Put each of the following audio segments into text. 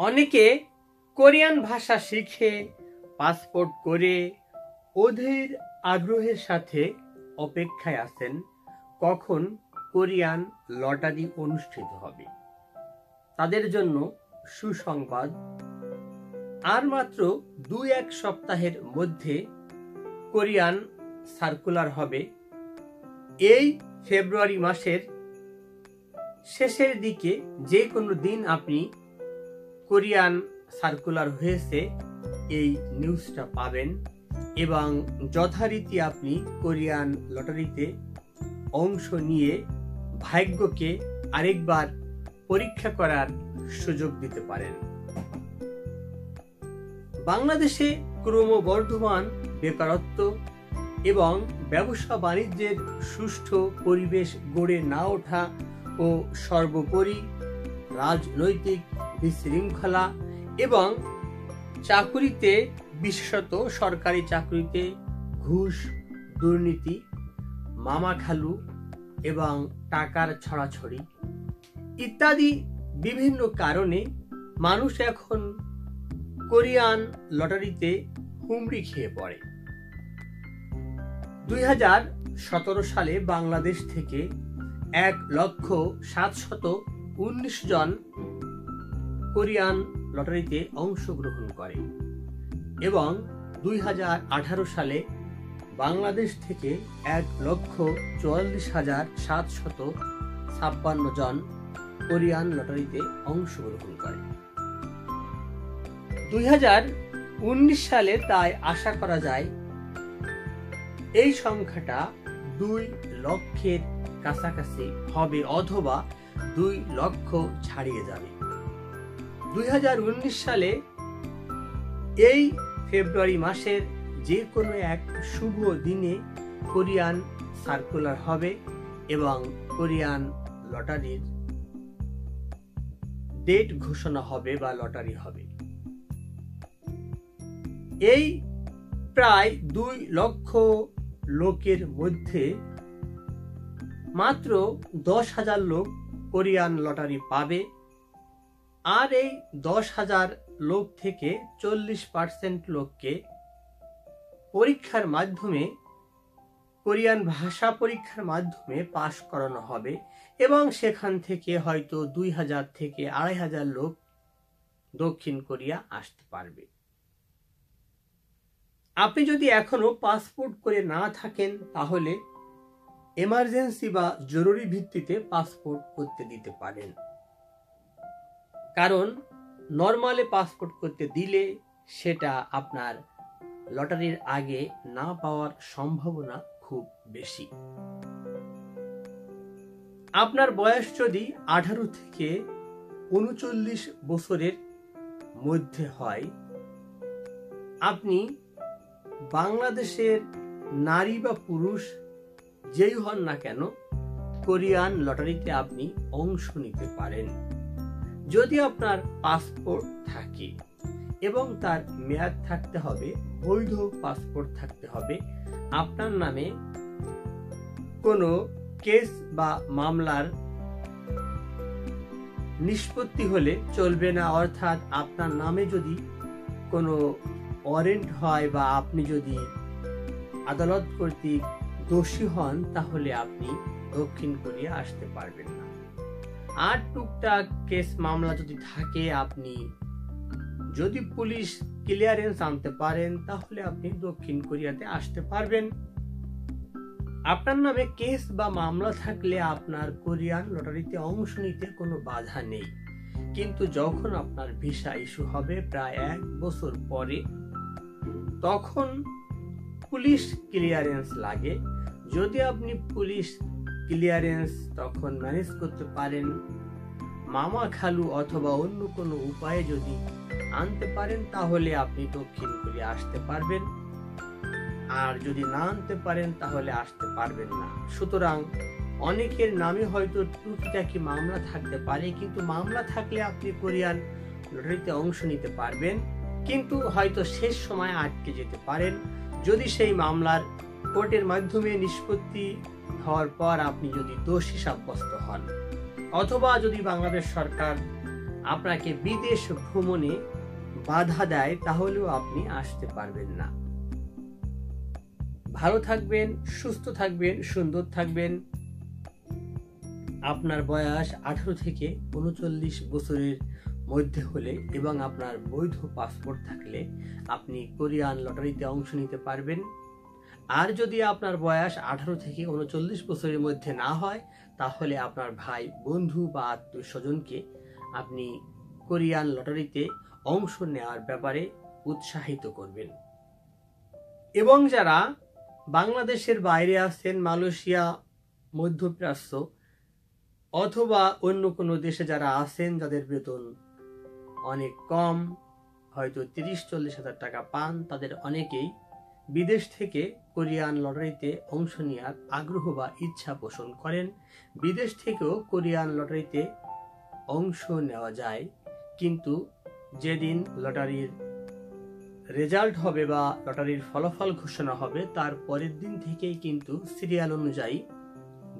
অনেকে কোরিয়ান ভাষা শিখে, পাসপোর্ট করে অধীর আগ্রহের সাথে অপেক্ষায় আছেন, কখন কোরিয়ান লটারি অনুষ্ঠিত হবে। তাদের জন্য সুসংবাদ। আর মাত্র দুই এক সপ্তাহের মধ্যে কোরিয়ান সার্কুলার হবে। এই ফেব্রুয়ারি মাসের শেষের দিকে যে কোনো দিন আপনি কোরিয়ান সার্কুলার হয়েছে, এই নিউজটা পাবেন। এবং যথারীতি আপনি কোরিয়ান লটারিতে অংশ নিয়ে ভাগ্যকে আরেকবার পরীক্ষা করার সুযোগ দিতে পারেন। বাংলাদেশে ক্রমবর্ধমান বেকারত্ব এবং ব্যবসা বাণিজ্যের সুষ্ঠু পরিবেশ গড়ে না ওঠা ও সর্বোপরি রাজনৈতিক বিশৃঙ্খলা এবং চাকুরিতে, বিশেষত সরকারি চাকরিতে ঘুষ, দুর্নীতি মামা খালু এবং টাকার ছড়াছড়ি ইত্যাদি বিভিন্ন কারণে মানুষ এখন কোরিয়ান লটারিতে হুমড়ি খেয়ে পড়ে। দুই হাজার সতেরো সালে বাংলাদেশ থেকে এক লক্ষ সাতশত উনিশ জন কোরিয়ান লটারিতে অংশগ্রহণ করে এবং দুই হাজার আঠারো সালে বাংলাদেশ থেকে এক লক্ষ চুয়াল্লিশ হাজার সাতশত ছাপ্পান্ন জন কোরিয়ান লটারিতে অংশগ্রহণ করে। দুই হাজার উনিশ সালে তাই আশা করা যায় এই সংখ্যাটা দুই লক্ষের কাছাকাছি হবে অথবা দুই লক্ষ ছাড়িয়ে যাবে। দুই হাজার উনিশ সালে এই ফেব্রুয়ারি মাসের যে কোনো এক শুভ দিনে কোরিয়ান সার্কুলার হবে এবং কোরিয়ান লটারির ডেট ঘোষণা হবে বা লটারি হবে। এই প্রায় দুই লক্ষ লোকের মধ্যে মাত্র দশ হাজার লোক কোরিয়ান লটারি পাবে। আর এই দশ হাজার লোক থেকে চল্লিশ পার্সেন্ট লোককে পরীক্ষার মাধ্যমে, কোরিয়ান ভাষা পরীক্ষার মাধ্যমে পাশ করানো হবে এবং সেখান থেকে হয়তো দুই হাজার থেকে আড়াই হাজার লোক দক্ষিণ কোরিয়া আসতে পারবে। আপনি যদি এখনও পাসপোর্ট করে না থাকেন, তাহলে এমার্জেন্সি বা জরুরি ভিত্তিতে পাসপোর্ট করতে দিতে পারেন। কারণ নর্মালে পাসপোর্ট করতে দিলে সেটা আপনার লটারির আগে না পাওয়ার সম্ভাবনা খুব বেশি। আপনার বয়স যদি আঠারো থেকে উনচল্লিশ বছরের মধ্যে হয়, আপনি বাংলাদেশের নারী বা পুরুষ যেই হন না কেন, কোরিয়ান লটারিতে আপনি অংশ নিতে পারেন। যদি আপনার পাসপোর্ট থাকে এবং তার মেয়াদ থাকতে হবে, বৈধ পাসপোর্ট থাকতে হবে, আপনার নামে কোনো কেস বা মামলার নিষ্পত্তি হলে চলবে না। অর্থাৎ আপনার নামে যদি কোনো ওয়ারেন্ট হয় বা আপনি যদি আদালত কর্তৃক দোষী হন, তাহলে আপনি দক্ষিণ কোরিয়া আসতে পারবেন না। আর টুকটাক কেস মামলা যদি থাকে, আপনি যদি পুলিশ ক্লিয়ারেন্স আনতে পারেন, তাহলে আপনি দক্ষিণ কোরিয়াতে আসতে পারবেন। আপনার নামে কেস বা মামলা থাকলে আপনার কোরিয়ান লটারিতে অংশ নিতে কোনো বাধা নেই। কিন্তু যখন আপনার ভিসা ইস্যু হবে প্রায় এক বছর পরে, তখন পুলিশ ক্লিয়ারেন্স লাগে। যদি আপনি পুলিশ ক্লিয়ারেন্স তখন ম্যানেজ করতে পারেন। মামা খালু অথবা অন্য কোনো উপায়ে যদি আনতে পারেন, তাহলে আপনি দক্ষিণ কোরিয়া আসতে পারবেন। আর যদি না আনতে পারেন, তাহলে আসতে পারবেন না। সুতরাং অনেকের নামে হয়তো টুকিটাকি মামলা থাকতে পারে, কিন্তু মামলা থাকলে আপনি কোরিয়ান লটারিতে অংশ নিতে পারবেন। কিন্তু হয়তো শেষ সময় আটকে যেতে পারেন। যদি সেই মামলার কোর্টের মাধ্যমে নিষ্পত্তি হওয়ার পর আপনি যদি দোষী সাব্যস্ত হন, অথবা যদি বাংলাদেশ সরকার আপনাকে বিদেশ ভ্রমণে বাধা দেয়, তাহলেও আপনি আসতে পারবেন না। ভালো থাকবেন, সুস্থ থাকবেন, সুন্দর থাকবেন। আপনার বয়স আঠারো থেকে উনচল্লিশ বছরের মধ্যে হলে এবং আপনার বৈধ পাসপোর্ট থাকলে আপনি কোরিয়ান লটারিতে অংশ নিতে পারবেন। আর যদি আপনার বয়স আঠারো থেকে উনচল্লিশ বছরের মধ্যে না হয়, তাহলে আপনার ভাই, বন্ধু বা আত্মীয় স্বজনকে আপনি কোরিয়ান লটারিতে অংশ নেওয়ার ব্যাপারে উৎসাহিত করবেন। এবং যারা বাংলাদেশের বাইরে আছেন, মালয়েশিয়া, মধ্যপ্রাচ্য অথবা অন্য কোনো দেশে যারা আছেন, যাদের বেতন অনেক কম, হয়তো তিরিশ, চল্লিশ হাজার টাকা পান, তাদের অনেকেই বিদেশ থেকে কোরিয়ান লটারিতে অংশ নেওয়ার আগ্রহ বা ইচ্ছা পোষণ করেন। বিদেশ থেকেও কোরিয়ান লটারিতে অংশ নেওয়া যায়, কিন্তু যেদিন লটারির রেজাল্ট হবে বা লটারির ফলাফল ঘোষণা হবে, তার পরের দিন থেকেই কিন্তু সিরিয়াল অনুযায়ী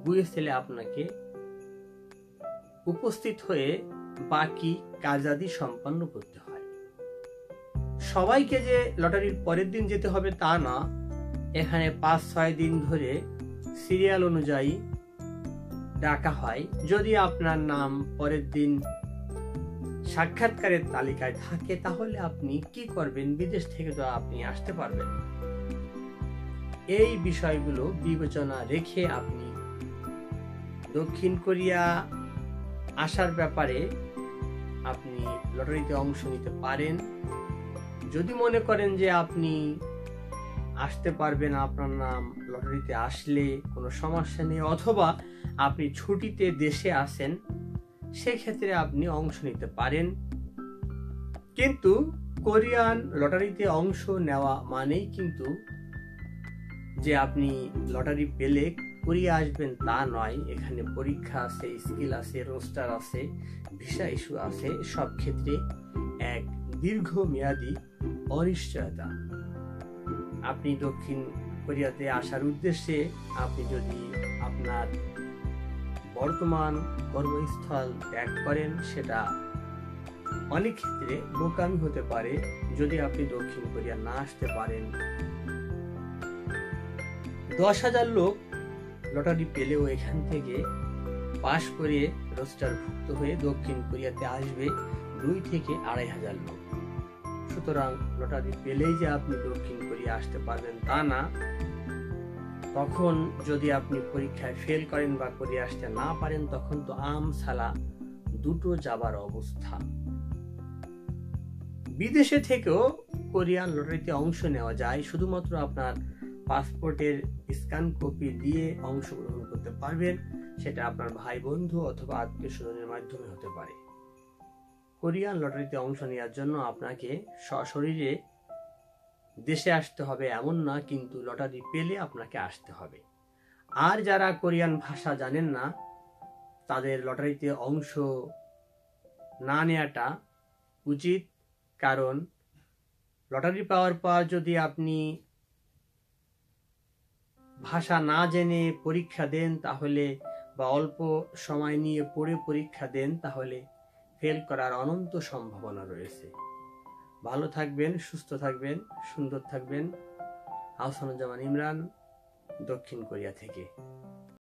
বুয়েসেলে আপনাকে উপস্থিত হয়ে বাকি কাজাদি সম্পন্ন করতে হয় সবাইকে যে লটারির পরের দিন যেতে হবে তা না, এখানে পাঁচ ছয় দিন ধরে সিরিয়াল অনুযায়ী ডাকা হয়। যদি আপনার নাম পরের দিন সাক্ষাৎকারের তালিকায় থাকে, তাহলে আপনি কি করবেন? বিদেশ থেকে তো আপনি আসতে পারবেন এই বিষয়গুলো বিবেচনা রেখে আপনি দক্ষিণ কোরিয়া আসার ব্যাপারে আপনি লটারিতে অংশ নিতে পারেন। যদি মনে করেন যে আপনি আসতে পারবেন আপনার নাম লটারিতে আসলে কোনো সমস্যা নেই, অথবা আপনি ছুটিতে দেশে আসেন সেক্ষেত্রে আপনি অংশ নিতে পারেন। কিন্তু কোরিয়ান লটারিতে অংশ নেওয়া মানেই কিন্তু যে আপনি লটারি পেলে কোরিয়া আসবেন তা নয়। এখানে পরীক্ষা আছে, স্কিল আছে, রোস্টার আছে, ভিসা ইস্যু আছে, সব ক্ষেত্রে এক দীর্ঘমেয়াদী অনিশ্চয়তা। আপনি দক্ষিণ কোরিয়াতে আসার উদ্দেশ্যে আপনি যদি আপনার বর্তমান কর্মস্থল ত্যাগ করেন, সেটা অনেক ক্ষেত্রে বোকামি হতে পারে। যদি আপনি দক্ষিণ কোরিয়া না আসতে পারেন, দশ হাজার লোক লটারি পেলেও এখান থেকে পাশ করে রোস্টারভুক্ত হয়ে দক্ষিণ কোরিয়াতে আসবে দুই থেকে আড়াই হাজার লোক। সুতরাং লটারি পেলেই যে আপনি দক্ষিণ কোরিয়া আসতে পারবেন তা না। তখন যদি আপনি পরীক্ষায় ফেল করেন বা করে আসতে না পারেন, তখন তো আম সালা দুটো যাবার অবস্থা। বিদেশে থেকেও কোরিয়ান লটারিতে অংশ নেওয়া যায়। শুধুমাত্র আপনার পাসপোর্টের স্ক্যান কপি দিয়ে অংশগ্রহণ করতে পারবেন, সেটা আপনার ভাই বন্ধু অথবা আত্মীয় স্বজনের মাধ্যমে হতে পারে। কোরিয়ান লটারিতে অংশ নেওয়ার জন্য আপনাকে সশরীরে দেশে আসতে হবে এমন না, কিন্তু লটারি পেলে আপনাকে আসতে হবে। আর যারা কোরিয়ান ভাষা জানেন না, তাদের লটারিতে অংশ না নেওয়াটা উচিত, কারণ লটারি পাওয়ার পর যদি আপনি ভাষা না জেনে পরীক্ষা দেন তাহলে বা অল্প সময় নিয়ে পড়ে পরীক্ষা দেন তাহলে ফেল করার অনন্ত সম্ভাবনা রয়েছে। ভালো থাকবেন, সুস্থ থাকবেন, সুন্দর থাকবেন। আহসানুজ্জামান ইমরান, দক্ষিণ কোরিয়া থেকে।